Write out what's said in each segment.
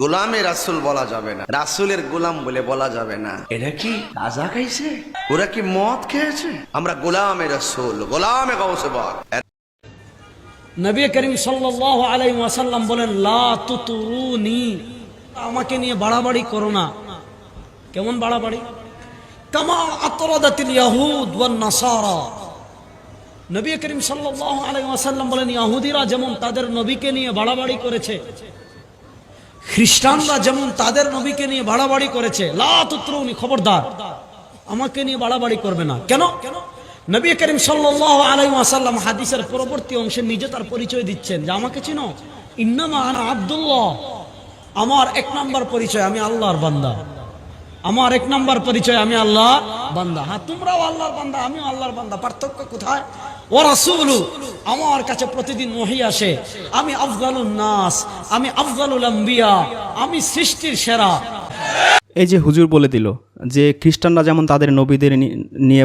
গোলামে রাসুল বলা যাবে না। রাসুলের গোলাম বলে বলা যাবে না। এরা কি গাঁজা খাইছে? ওরা কি মদ খেয়েছে? আমরা গোলামে রাসুল গোলামে গৌসে বল নবী করিম সাল্লাহ আলাই ওয়াসাল্লাম বলেন লা তুতুরুনি। আমাকে নিয়ে বাড়াবাড়ি করো না। কেমন বাড়াবাড়ি? কামা আতরাদাতিল ইয়াহুদ ওয়ান নাসারা। নবী করিম সাল্লাহ আলাই ওয়াসাল্লাম বলেন ইয়াহুদিরা যেমন তাদের নবীকে নিয়ে বাড়াবাড়ি করেছে খ্রিস্টানরা যেমন তাদের নবীকে নিয়ে বাড়াবাড়ি করেছে, লা খবরদার। আমাকে নিয়ে বাড়াবাড়ি করবে না। কেন? নবী করিম সাল্লাল্লাহু আলাইহি ওয়াসাল্লাম হাদিসের পরবর্তী অংশে নিজে তার পরিচয় দিচ্ছেন যে আমাকে চিনো? ইন্নামা আনা আব্দুল্লাহ। আমার এক নাম্বার পরিচয়, আমি আল্লাহর বান্দা। আমার এক নাম্বার পরিচয়, আমি আল্লাহ বান্দা। হ্যাঁ তোমরাও আল্লাহর বান্দা, আমিও আল্লাহর বান্দা। পার্থক্য কোথায়? ও রাসূলু আমার কাছে প্রতিদিন ওহী আসে। আমি আফজালুন নাস, আমি আফজালুল আম্বিয়া, আমি সৃষ্টির সেরা। এই যে হুজুর বলে দিল যে খ্রিস্টানরা যেমন তাদের নবীদের নিয়ে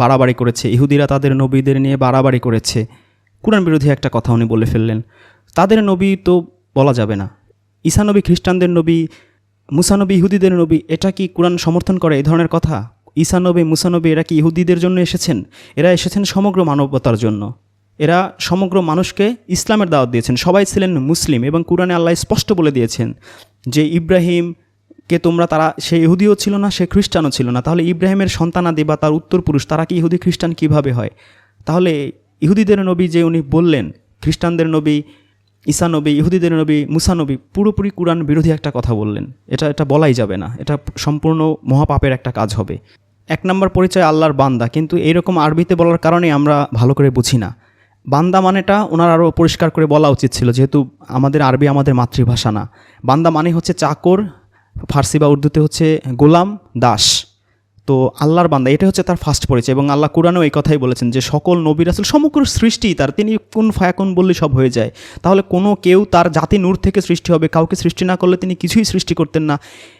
বাড়াবাড়ি করেছে, ইহুদিরা তাদের নবীদের নিয়ে বাড়াবাড়ি করেছে। কোরআন বিরোধী একটা কথা উনি বলে ফেললেন। তাদের নবী তো বলা যাবে না। ঈসা নবী খ্রিস্টানদের নবী মুসানবী ইহুদিদের নবী, এটা কি কোরআন সমর্থন করে এই ধরনের কথা? ঈসা নবী মুসানবী এরা কি ইহুদিদের জন্য এসেছেন? এরা এসেছেন সমগ্র মানবতার জন্য। এরা সমগ্র মানুষকে ইসলামের দাওয়াত দিয়েছেন। সবাই ছিলেন মুসলিম এবং কোরআনে আল্লাহ স্পষ্ট বলে দিয়েছেন যে ইব্রাহিম কে তোমরা তারা, সে ইহুদিও ছিল না, সে খ্রিস্টানও ছিল না। তাহলে ইব্রাহিমের সন্তানাদি বা তার উত্তর পুরুষ তারা কি ইহুদি, খ্রিস্টান কীভাবে হয়? তাহলে ইহুদিদের নবী যে উনি বললেন, খ্রিস্টানদের নবী, ঈসা নবী, ইহুদিদের নবী, মুসা নবী, পুরোপুরি কোরআন বিরোধী একটা কথা বললেন। এটা এটা বলাই যাবে না। এটা সম্পূর্ণ মহাপাপের একটা কাজ হবে। এক নম্বর পরিচয় আল্লাহর বান্দা, কিন্তু এইরকম আরবিতে বলার কারণে আমরা ভালো করে বুঝি না। বান্দা মানেটা ওনার আরও পরিষ্কার করে বলা উচিত ছিল, যেহেতু আমাদের আরবি আমাদের মাতৃভাষা না। বান্দা মানে হচ্ছে চাকর, ফার্সি বা উর্দুতে হচ্ছে গোলাম, দাস। তো আল্লাহর বান্দা এটা হচ্ছে তার ফার্স্ট পরিচয় এবং আল্লাহ কোরআনও এই কথাই বলেছেন যে সকল নবীর আসল সমগ্র সৃষ্টি তার। তিনি কোন ফায়াকুন বললে সব হয়ে যায়। তাহলে কোনো কেউ তার জাতি নূর থেকে সৃষ্টি হবে, কাউকে সৃষ্টি না করলে তিনি কিছুই সৃষ্টি করতেন না।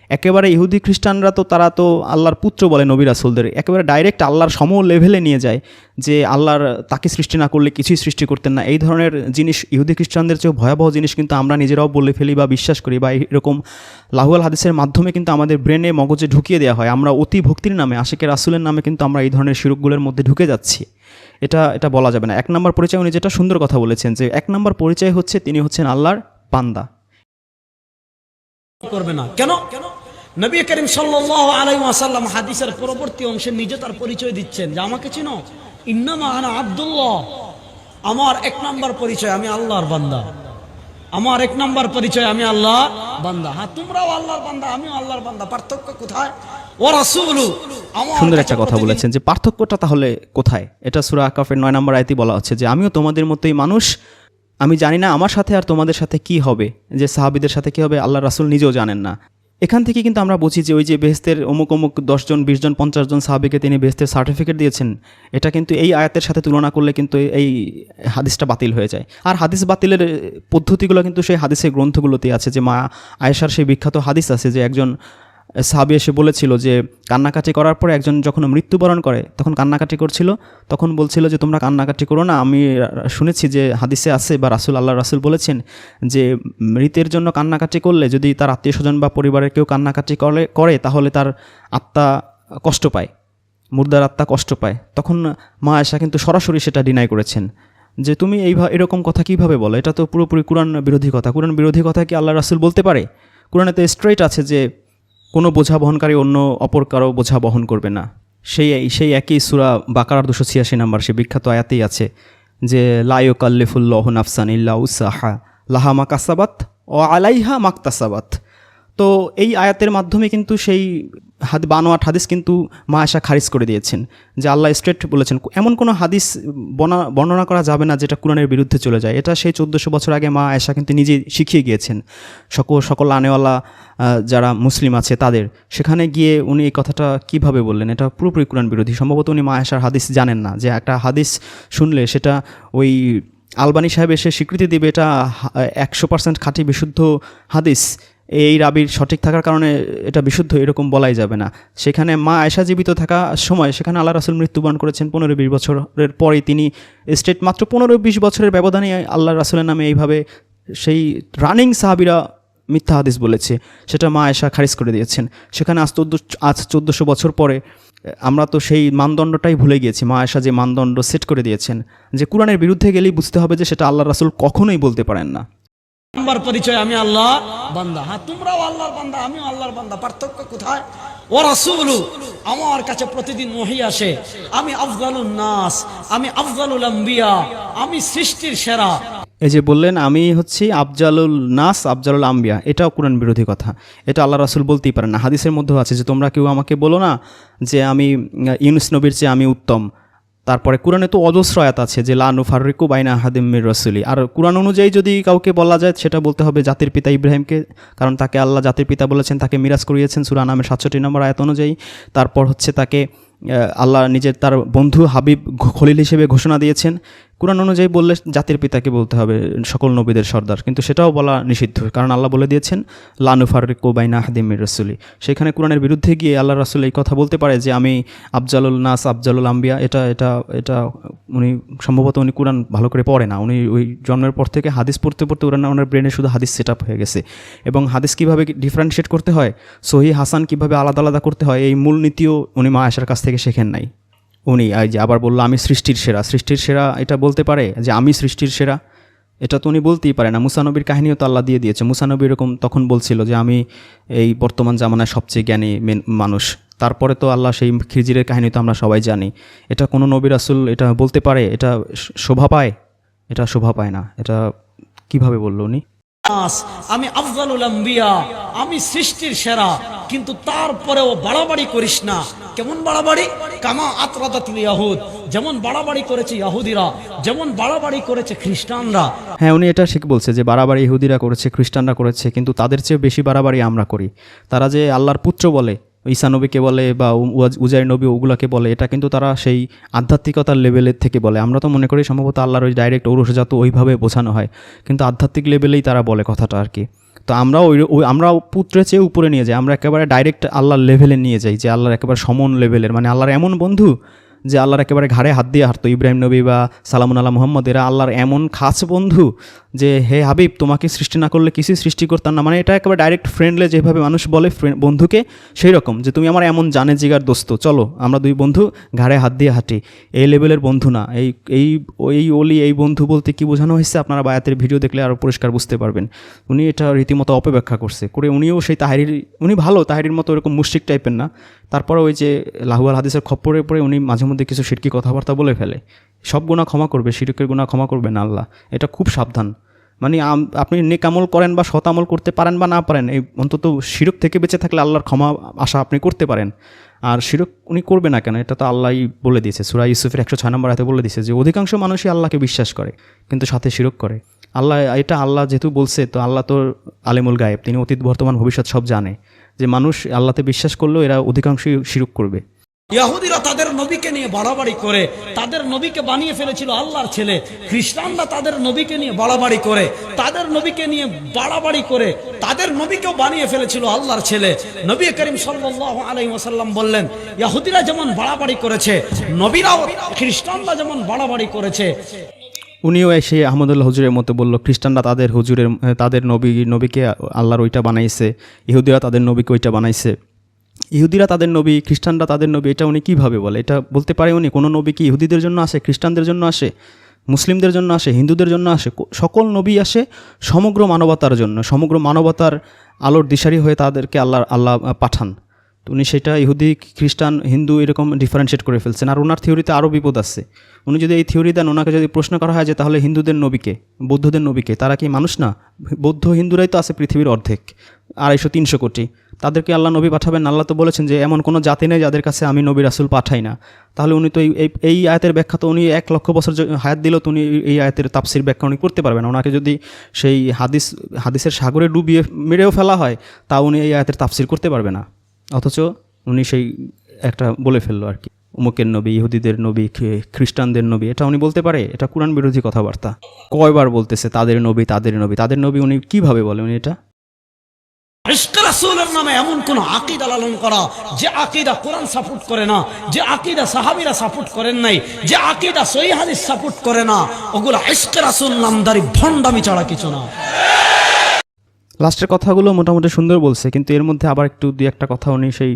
একেবারে ইহুদি খ্রিস্টানরা তো, তারা তো আল্লাহর পুত্র বলে নবী রাসুলদের। একেবারে ডাইরেক্ট আল্লাহর সম লেভেলে নিয়ে যায় যে আল্লাহর তাকে সৃষ্টি না করলে কিছুই সৃষ্টি করতেন না। এই ধরনের জিনিস, ইহুদি খ্রিস্টানদের চেয়েও ভয়াবহ জিনিস কিন্তু আমরা নিজেরাও বলে ফেলি বা বিশ্বাস করি বা এরকম লাহুয়াল হাদিসের মাধ্যমে কিন্তু আমাদের ব্রেনে মগজে ঢুকিয়ে দেওয়া হয়। আমরা অতি ভক্তির নামে আশেকের রাসুলের নামে কিন্তু আমরা এই ধরনের শিরকগুলোর মধ্যে ঢুকে যাচ্ছি। এটা এটা বলা যাবে না। এক নম্বর পরিচয় উনি যেটা সুন্দর কথা বলেছেন যে, এক নম্বর পরিচয় হচ্ছে তিনি হচ্ছেন আল্লাহর বান্দা। করবে না? কেন? নবী করিম সাল্লাল্লাহু আলাইহি ওয়াসাল্লাম হাদিসের পরবর্তী অংশে নিজে তার পরিচয় দিচ্ছেন যে আমাকে চিনো? ইন্নামা আনা আব্দুল্লাহ। আমার এক নাম্বার পরিচয় আমি আল্লাহর বান্দা। আমার এক নাম্বার পরিচয় আমি আল্লাহ বান্দা। হ্যাঁ তোমরাও আল্লাহর বান্দা আমিও আল্লাহর বান্দা। পার্থক্য কোথায়? ও রাসূলু আমার সুন্দর একটা কথা বলেছেন যে পার্থক্যটা তাহলে কোথায়? এটা সুরা আকাফের নয় নম্বর আয়তি বলা হচ্ছে যে আমিও তোমাদের মতোই মানুষ আমি জানি না আমার সাথে আর তোমাদের সাথে কি হবে, যে সাহাবিদের সাথে কি হবে আল্লাহ রাসুল নিজেও জানেন না। এখান থেকে কিন্তু আমরা বুঝি যে ওই যে বেহেস্তের অমুক অমুক দশজন বিশজন পঞ্চাশ জন সাহাবিকে তিনি বেহেস্তের সার্টিফিকেট দিয়েছেন। এটা কিন্তু এই আয়াতের সাথে তুলনা করলে কিন্তু এই হাদিসটা বাতিল হয়ে যায়। আর হাদিস বাতিলের পদ্ধতিগুলো কিন্তু সেই হাদিসের গ্রন্থগুলোতেই আছে যে মা আয়েশার সেই বিখ্যাত হাদিস আছে যে একজন সাহাবি এসে বলেছিল যে কান্নাকাটি করার পরে একজন যখন মৃত্যুবরণ করে, তখন কান্নাকাটি করছিল, তখন বলছিল যে, তোমরা কান্নাকাটি করো না। আমি শুনেছি যে হাদিসে আছে বা রাসুল আল্লাহ রাসুল বলেছেন যে, মৃতের জন্য কান্নাকাটি করলে যদি তার আত্মীয় স্বজন বা পরিবারের কেউ কান্নাকাটি করে করে, তাহলে তার আত্মা কষ্ট পায়, মুর্দার আত্মা কষ্ট পায়। তখন মা আয়সা কিন্তু সরাসরি সেটা ডিনাই করেছেন যে, তুমি এই এরকম কথা কীভাবে বলো? এটা তো পুরোপুরি কোরআন বিরোধী কথা। কোরআন বিরোধী কথা কি আল্লাহ রাসুল বলতে পারে? কোরআনেতে স্ট্রেট আছে যে কোনো বোঝা বহনকারী অন্য অপর কারও বোঝা বহন করবে না। সেই সেই একই সুরা বাকার দুশো ছিয়াশি নাম্বার সে বিখ্যাত আয়াতেই আছে যে লায়ক আল্লিফুল্লাহ নাফসান উসাহা, লাহা মাকাসাবাত ও আলাইহা মাকতাসাবাত তো এই আয়াতের মাধ্যমে কিন্তু সেই হাদ, বানোয়াট হাদিস কিন্তু মা আশা খারিজ করে দিয়েছেন যে আল্লাহ স্ট্রেট বলেছেন, এমন কোনো হাদিস বর্ণনা করা যাবে না যেটা কোরআনের বিরুদ্ধে চলে যায়। এটা সেই চোদ্দোশো বছর আগে মা আয়সা কিন্তু নিজেই শিখিয়ে গিয়েছেন। সকল সকল আনেওয়ালা যারা মুসলিম আছে তাদের। সেখানে গিয়ে উনি এই কথাটা কীভাবে বললেন? এটা পুরোপুরি কোরআন বিরোধী। সম্ভবত উনি মা আয়সার হাদিস জানেন না যে একটা হাদিস শুনলে সেটা ওই আলবানি সাহেব এসে স্বীকৃতি দিবে, এটা একশো পার্সেন্ট খাঁটি বিশুদ্ধ হাদিস। এই রাবির সঠিক থাকার কারণে এটা বিশুদ্ধ, এরকম বলাই যাবে না। সেখানে মা আয়সা জীবিত থাকা সময় সেখানে আল্লাহ রাসুল মৃত্যুবরণ করেছেন পনেরো বিশ বছরের পরে তিনি স্টেট মাত্র পনেরো বিশ বছরের ব্যবধানে আল্লাহ রাসুলের নামে এইভাবে সেই রানিং সাহাবিরা মিথ্যা হাদিস বলেছে। সেটা মা আয়েশা খারিজ করে দিয়েছেন। সেখানে আজ চোদ্দ, আজ চোদ্দোশো বছর পরে, আমরা তো সেই মানদণ্ডটাই ভুলে গিয়েছি। মা আয়েশা যে মানদণ্ড সেট করে দিয়েছেন, যে কোরআনের বিরুদ্ধে গেলেই বুঝতে হবে যে সেটা আল্লাহ রাসুল কখনোই বলতে পারেন না। আমি হ্যাঁ প্রতিদিন আসে। আমি নাস, আমি আফজালুল আমি সৃষ্টির সেরা। এই যে বললেন, আমি হচ্ছি আফজালুল নাস, আফজালুল আম্বিয়া। এটাও কোরআন বিরোধী কথা। এটা আল্লাহ রাসুল বলতেই পারেন না। হাদিসের মধ্যেও আছে যে, তোমরা কেউ আমাকে বলো না যে, আমি ইউনুস নবীর চেয়ে আমি উত্তম। তারপরে কোরআনে তো অজস্র আয়াত আছে যে লানু ফারুকু বাইনা হাদিম মির রসুলি। আর কোরআন অনুযায়ী যদি কাউকে বলা যায়, সেটা বলতে হবে জাতির পিতা ইব্রাহিমকে, কারণ তাকে আল্লাহ জাতির পিতা বলেছেন, তাকে মিরাজ করিয়েছেন সুরা নামের সাতষট্টি নম্বর আয়াত অনুযায়ী। তারপর হচ্ছে তাকে আল্লাহ নিজের তার বন্ধু হাবিব খলিল হিসেবে ঘোষণা দিয়েছেন কোরআন অনুযায়ী বললে জাতির পিতাকে বলতে হবে সকল নবীদের সর্দার, কিন্তু সেটাও বলা নিষিদ্ধ। কারণ আল্লাহ বলে দিয়েছেন লানু ফারুক বাইনা হাদিমির রসুলি। সেখানে কোরআনের বিরুদ্ধে গিয়ে আল্লাহ রাসুল এই কথা বলতে পারে যে, আমি আফজালুল নাস আফজালুল আম্বিয়া। এটা এটা এটা উনি, সম্ভবত উনি কোরআন ভালো করে পড়ে না। উনি ওই জন্মের পর থেকে হাদিস পড়তে পড়তে ওরা ওনার ব্রেনে শুধু হাদিস সেট আপ হয়ে গেছে। এবং হাদিস কীভাবে ডিফারেন্সিয়েট করতে হয়, সহি হাসান কীভাবে আলাদা আলাদা করতে হয়, এই মূলনীতিও উনি মা আসার কাছ থেকে শেখেন নাই। উনি, এই যে আবার বলল, আমি সৃষ্টির সেরা। সৃষ্টির সেরা এটা বলতে পারে যে, আমি সৃষ্টির সেরা? এটা তো উনি বলতেই পারে না। মুসানবীর কাহিনীও তো আল্লাহ দিয়ে দিয়েছে। মুসানবী এরকম তখন বলছিল যে, আমি এই বর্তমান জামানায় সবচেয়ে জ্ঞানী মেন- মানুষ। তারপরে তো আল্লাহ সেই খিজিরের কাহিনী তো আমরা সবাই জানি। এটা কোনো নবী রাসুল এটা বলতে পারে? এটা শোভা পায়? এটা শোভা পায় না। এটা কীভাবে বলল উনি? আমি আফজালুল আম্বিয়া, আমি সৃষ্টির সেরা, কিন্তু তারপরেও বাড়াবাড়ি করিস না। কেমন বাড়াবাড়ি? কামা আতরাদাতিল ইয়াহুদ। যেমন বাড়াবাড়ি করেছে ইয়াহুদিরা, যেমন বাড়াবাড়ি করেছে খ্রিস্টানরা। হ্যাঁ উনি এটা ঠিক বলছে যে বাড়াবাড়ি ইহুদিরা করেছে, খ্রিস্টানরা করেছে, কিন্তু তাদের চেয়ে বেশি বাড়াবাড়ি আমরা করি। তারা যে আল্লাহর পুত্র বলে, ঈসা নবীকে বলে বা উজ- উজাইর নবী ওগুলাকে বলে, এটা কিন্তু তারা সেই আধ্যাত্মিকতার লেভেলের থেকে বলে। আমরা তো মনে করি সম্ভবত আল্লাহর ওই ডাইরেক্ট ঔরসজাত ওইভাবে বোঝানো হয়, কিন্তু আধ্যাত্মিক লেভেলেই তারা বলে কথাটা আর কি। তো আমরা ওই ওই- আমরা পুত্রের চেয়ে উপরে নিয়ে যাই। আমরা একেবারে ডাইরেক্ট আল্লাহর লেভেলে নিয়ে যাই, যে আল্লাহর একেবারে সমন লেভেলের মানে আল্লাহর এমন বন্ধু যে আল্লাহর একেবারে ঘাড়ে হাত দিয়ে হাঁটতো, ইব্রাহিম নবী বা সালামুন আল্লাহ মোহাম্মদ, এরা আল্লাহর এমন খাস বন্ধু যে, হে হাবিব, তোমাকে সৃষ্টি না করলে কিছুই সৃষ্টি করতাম না। মানে এটা একেবারে ডাইরেক্ট ফ্রেন্ডলে যেভাবে মানুষ বলে বন্ধুকে সেই রকম যে, তুমি আমার এমন জানে জিগার দোস্ত, চলো আমরা দুই বন্ধু ঘাড়ে হাত দিয়ে হাঁটি। এই লেভেলের বন্ধু না। এই এই এই ওলি, এই বন্ধু বলতে কি বোঝানো হয়েছে? আপনারা বায়াতের ভিডিও দেখলে আরও পরিষ্কার বুঝতে পারবেন। উনি এটা রীতিমতো অপব্যাখ্যা করছে। করে উনিও সেই তাহারির, উনি ভালো, তাহারির মতো এরকম মুশরিক টাইপের না। তারপরে ওই যে লাহুয়াল হাদিসের খপ্পরে পরে উনি মাঝে মধ্যে কিছু সিরকি কথাবার্তা বলে ফেলে। সব গুণা ক্ষমা করবে শিরকের গুণা ক্ষমা করবে না আল্লাহ। এটা খুব সাবধান। মানে আপনি নেকামল করেন বা শতামল করতে পারেন বা না পারেন, এই অন্তত শিরক থেকে বেঁচে থাকলে আল্লাহর ক্ষমা আশা আপনি করতে পারেন। আর শিরক উনি করবে না কেন, এটা তো আল্লাহই বলে দিয়েছে। সুরা ইউসুফের একশো ছয় নম্বর হাতে বলে দিয়েছে যে, অধিকাংশ মানুষই আল্লাহকে বিশ্বাস করে, কিন্তু সাথে শিরক করে। আল্লাহ, এটা আল্লাহ যেহেতু বলছে, তো আল্লাহ তো আলিমুল গায়েব, তিনি অতীত বর্তমান ভবিষ্যৎ সব জানে। যে মানুষ আল্লাহতে বিশ্বাস করলেও এরা অধিকাংশই শিরক করবে। ইয়াহুদিরা তাদের নবীকে নিয়ে বাড়াবাড়ি করে, তাদের নবীকে বানিয়ে ফেলেছিল আল্লাহর ছেলে। খ্রিস্টানরা তাদের নবীকে নিয়ে বাড়াবাড়ি করে, তাদের নবীকে নিয়ে বাড়াবাড়ি করে, তাদের নবীকেও বানিয়ে ফেলেছিল আল্লাহর ছেলে। নবী করিম সাল্লাল্লাহু আলাইহি ওয়াসাল্লাম বললেন, ইয়াহুদিরা যেমন বাড়াবাড়ি করেছে, নবীরাও খ্রিস্টানরা যেমন বাড়াবাড়ি করেছে। উনিও এসে আহমদুল্লাহ হুজুরের মতো বলল, খ্রিস্টানরা তাদের হুজুরের, তাদের নবী, নবীকে আল্লাহর ওইটা বানাইছে, ইহুদিরা তাদের নবীকে ওইটা বানাইছে। ইহুদিরা তাদের নবী, খ্রিস্টানরা তাদের নবী, এটা উনি কীভাবে বলে? এটা বলতে পারে উনি, কোনো নবী কি ইহুদিদের জন্য আসে, খ্রিস্টানদের জন্য আসে, মুসলিমদের জন্য আসে, হিন্দুদের জন্য আসে? সকল নবী আসে সমগ্র মানবতার জন্য, সমগ্র মানবতার আলোর দিশারি হয়ে তাদেরকে আল্লাহ আল্লাহ পাঠান। তো উনি সেটা ইহুদি, খ্রিস্টান, হিন্দু এরকম ডিফারেন্সিয়েট করে ফেলছেন। আর ওনার থিওরিতে আরও বিপদ আছে। উনি যদি এই থিওরি দেন, ওনাকে যদি প্রশ্ন করা হয় যে তাহলে হিন্দুদের নবীকে বৌদ্ধদের নবীকে তারা কি মানুষ না? বৌদ্ধ হিন্দুরাই তো আছে পৃথিবীর অর্ধেক, আড়াইশো, তিনশো কোটি। তাদেরকে আল্লাহ নবী পাঠাবেন। আল্লাহ তো বলেছেন যে এমন কোনো জাতি নেই যাদের কাছে আমি নবী রাসুল পাঠাই না। তাহলে উনি তো এই, এই- আয়াতের ব্যাখ্যা তো উনি এক লক্ষ বছর হায়াত দিলেও তো উনি এই- আয়াতের তাপসির ব্যাখ্যা উনি করতে পারবেন। ওনাকে যদি সেই হাদিস, হাদিসের সাগরে ডুবিয়ে মেরেও ফেলা হয় তা উনি এই আয়াতের তাপসির করতে পারবে না। অথচ উনি সেই একটা বলে ফেলল আর কি। উমুকের নবী, ইহুদিদের নবী খ্রি- খ্রিস্টানদের নবী, এটা উনি বলতে পারে? এটা কোরআন বিরোধী কথাবার্তা। কয়বার বলতেছে, তাদের নবী তাদের নবী। তাদের নবী উনি কীভাবে বলে উনি এটা? রাসূলের নামে এমন কোন আকীদা লালন করা যে আকীদা কোরআন সাপোর্ট করে না, যে আকীদা সাহাবীরা সাপোর্ট করেন নাই, যে আকীদা হাদিস সাপোর্ট করে না, ওগুলো ইশক রাসূল নামদারি ভণ্ডামি ছাড়া কিছু না। লাস্টের কথাগুলো মোটামুটি সুন্দর বলছে, কিন্তু এর মধ্যে আবার একটু দুই একটা কথা উনি সেই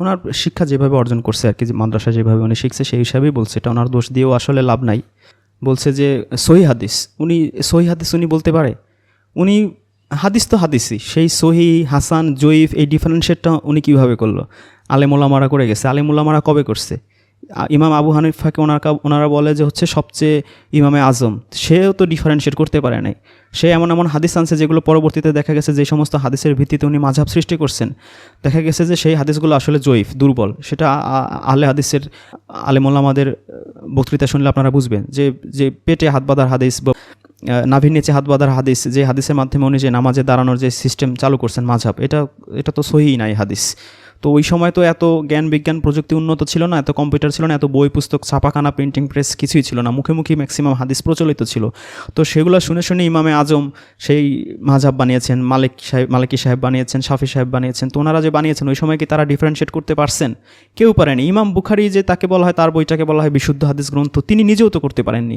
ওনার শিক্ষা যেভাবে অর্জন করছে আর কি মাদ্রাসা যেভাবে উনি শিখছে সেই হিসাবেই বলছে, এটা ওনার দোষ দিয়েও আসলে লাভ নাই। বলছে যে সহি হাদিস, উনি সহি হাদিস উনি বলতে পারে? উনি হাদিস তো হাদিসই, সেই সহি, হাসান, জয়ীফ এই ডিফারেন্সিয়েটটা উনি কীভাবে করল? আলেমুল্লামারা করে গেছে আলেমুল্লামারা কবে করছে? ইমাম আবু হানিফাকে ওনারা ওনারা বলে যে হচ্ছে সবচেয়ে ইমামে আজম। সেও তো ডিফারেন্সিয়েট করতে পারে নাই। সে এমন এমন হাদিস আনছে যেগুলো পরবর্তীতে দেখা গেছে যে সমস্ত হাদিসের ভিত্তিতে উনি মাঝাব সৃষ্টি করছেন। দেখা গেছে যে সেই হাদিসগুলো আসলে জয়ীফ, দুর্বল। সেটা আলে হাদিসের আলেমুল্লামাদের বক্তৃতা শুনলে আপনারা বুঝবেন যে যে পেটে হাত বাঁধার হাদিস বা নাভির নিচে হাত বাঁধার হাদিস, যে হাদিসের মাধ্যমে উনি যে নামাজে দাঁড়ানোর যে সিস্টেম চালু করছেন মাঝাব এটা এটা তো সহি নাই হাদিস। তো ওই সময় তো এত জ্ঞান বিজ্ঞান প্রযুক্তি উন্নত ছিল না, এত কম্পিউটার ছিল না, এত বই পুস্তক, ছাপাখানা প্রিন্টিং প্রেস কিছুই ছিল না, মুখে মুখে ম্যাক্সিমাম হাদিস প্রচলিত ছিল। তো সেগুলো শুনে শুনে ইমামে আজম সেই মাঝাব বানিয়েছেন, মালিক সাহেব, মালিকি সাহেব বানিয়েছেন শাফি সাহেব বানিয়েছেন, তো ওনারা যে বানিয়েছেন, ওই সময় কি তারা ডিফারেন্সিয়েট করতে পারছেন? কেউ পারেনি। ইমাম বুখারি যে তাকে বলা হয়, তার বইটাকে বলা হয় বিশুদ্ধ হাদিস গ্রন্থ, তিনি নিজেও তো করতে পারেননি।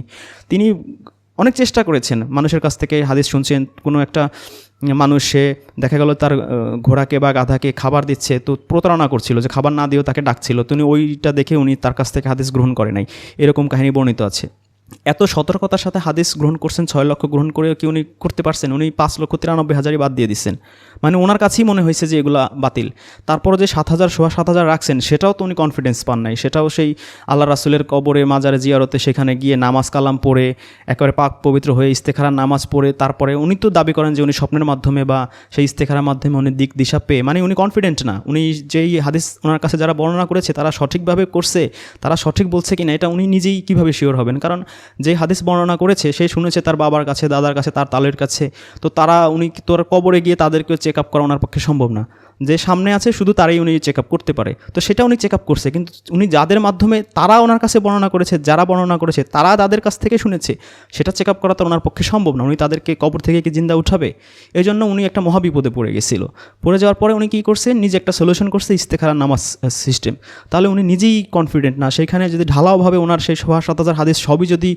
তিনি অনেক চেষ্টা করেছেন মানুষের কাছ থেকে হাদিস শুনছেন, কোনো একটা মানুষ দেখা গেল তার ঘোড়াকে বা গাধাকে খাবার দিচ্ছে, তো প্রতারণা করছিল যে খাবার না দিয়েও তাকে ডাকছিল। তিনি ওইটা দেখে উনি তার কাছ থেকে হাদিস গ্রহণ করে নাই। এরকম কাহিনী বর্ণিত আছে। এত সতর্কতার সাথে হাদিস গ্রহণ করছেন, ছয় লক্ষ গ্রহণ করে কি উনি করতে পারছেন? উনি পাঁচ লক্ষ তিরানব্বই হাজারই বাদ দিয়ে দিচ্ছেন। মানে ওনার কাছেই মনে হয়েছে যে এগুলা বাতিল। তারপরে যে সাত হাজার, সোয়া সাত হাজার রাখছেন, সেটাও তো উনি কনফিডেন্স পান নাই। সেটাও সেই আল্লাহ রাসুলের কবরে, মাজারে জিয়ারতে সেখানে গিয়ে নামাজ কালাম পড়ে, একেবারে পাক পবিত্র হয়ে ইস্তেখারার নামাজ পড়ে, তারপরে উনি তো দাবি করেন যে উনি স্বপ্নের মাধ্যমে বা সেই ইস্তেখারার মাধ্যমে উনি দিক দিশা পেয়ে মানে উনি কনফিডেন্ট না। উনি যেই হাদিস ওনার কাছে যারা বর্ণনা করেছে, তারা সঠিকভাবে করছে, তারা সঠিক বলছে কিনা, এটা উনি নিজেই কীভাবে শিওর হবেন? কারণ যে হাদিস বর্ণনা করেছে, সে শুনেছে তার বাবার কাছে, দাদার কাছে, তার তালের কাছে। তো তারা, উনি তো তোর কবরে গিয়ে তাদেরকে চেক আপ করা ওনার পক্ষে সম্ভব না? যে সামনে আছে শুধু তারাই উনি চেক আপ করতে পারে। তো সেটা উনি চেক আপ করছে। কিন্তু উনি যাদের মাধ্যমে তারা ওনার কাছে বর্ণনা করেছে, যারা বর্ণনা করেছে, তারা তাদের কাছ থেকে শুনেছে, সেটা চেক আপ করা তো ওনার পক্ষে সম্ভব না। উনি তাদেরকে কবর থেকে কি জিন্দা উঠাবে? এই জন্য উনি একটা মহাবিপদে পড়ে গেছিল। পড়ে যাওয়ার পরে উনি কী করছে? নিজে একটা সলিউশন করছে ইস্তেখারা নামাজ সিস্টেম তাহলে উনি নিজেই কনফিডেন্ট না। সেখানে যদি ঢালাওভাবে ওনার সেই সোয়া সাত হাজার হাদিস সবই যদি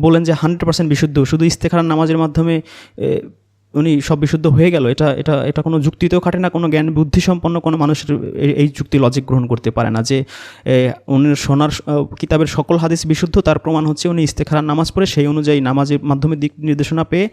বলেন যে হান্ড্রেড পার্সেন্ট বিশুদ্ধ, শুধু ইস্তেখারার নামাজের মাধ্যমে উনি সব বিশুদ্ধ হয়ে গেল। এটা এটা এটা কোনো যুক্তিতেও খাটে না, কোনো জ্ঞান বুদ্ধি সম্পন্ন কোনো মানুষের এই- যুক্তি লজিক গ্রহণ করতে পারে না যে উনি সোনার কিতাবের সকল হাদিস বিশুদ্ধ, তার প্রমাণ হচ্ছে উনি ইস্তেখারার নামাজ পড়ে সেই অনুযায়ী নামাজের মাধ্যমে দিক নির্দেশনা পেয়ে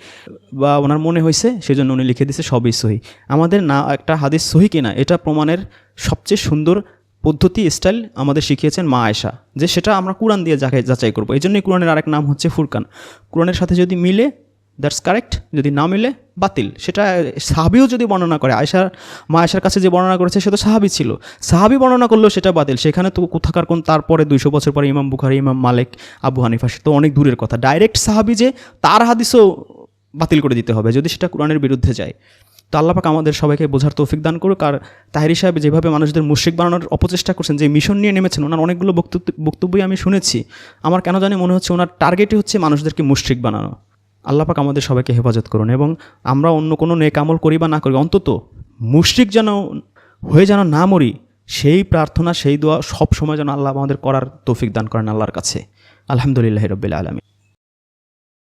বা ওনার মনে হয়েছে সেই জন্য উনি লিখে দিয়েছে, সবই সহি। আমাদের না, একটা হাদিস সহি কিনা, এটা প্রমাণের সবচেয়ে সুন্দর পদ্ধতি স্টাইল আমাদের শিখিয়েছেন মা আয়সা যে সেটা আমরা কোরআন দিয়ে যাচাই করব। এই জন্যই কোরআনের আরেক নাম হচ্ছে ফুরকান। কোরআনের সাথে যদি মিলে দ্যাটস কারেক্ট যদি না মিলে, বাতিল। সেটা সাহাবিও যদি বর্ণনা করে আয়সার মা আয়সার কাছে যে বর্ণনা করেছে, সে তো সাহাবি ছিল। সাহাবি বর্ণনা করলেও সেটা বাতিল। সেখানে তো কোথাকার কোন, তারপরে দুইশো বছর পরে ইমাম বুখারি, ইমাম মালিক, আবু হানিফা, সে তো অনেক দূরের কথা। ডাইরেক্ট সাহাবি যে, তার হাদিসও বাতিল করে দিতে হবে, যদি সেটা কোরআনের বিরুদ্ধে যায়। তো আল্লাপাক আমাদের সবাইকে বোঝার তৌফিক দান করুক। আর তাহিরি সাহেব যেভাবে মানুষদের মুশ্রিক বানানোর অপচেষ্টা করছেন, যে মিশন নিয়ে নেমেছেন, ওনার অনেকগুলো বক্তব্য, বক্তব্যই আমি শুনেছি। আমার কেন জানি মনে হচ্ছে ওনার টার্গেটই হচ্ছে মানুষদেরকে মুশ্রিক বানানো। আল্লাপাক আমাদের সবাইকে হেফাজত করুন এবং আমরা অন্য কোনো নেক আমল করি বা না করি, অন্তত মুশ্রিক যেন হয়ে যেন না মরি, সেই প্রার্থনা, সেই দোয়া সব সময় যেন আল্লাহ আমাদের করার তৌফিক দান করেন আল্লাহর কাছে। আলহামদুলিল্লাহ রবিল্লা আলমী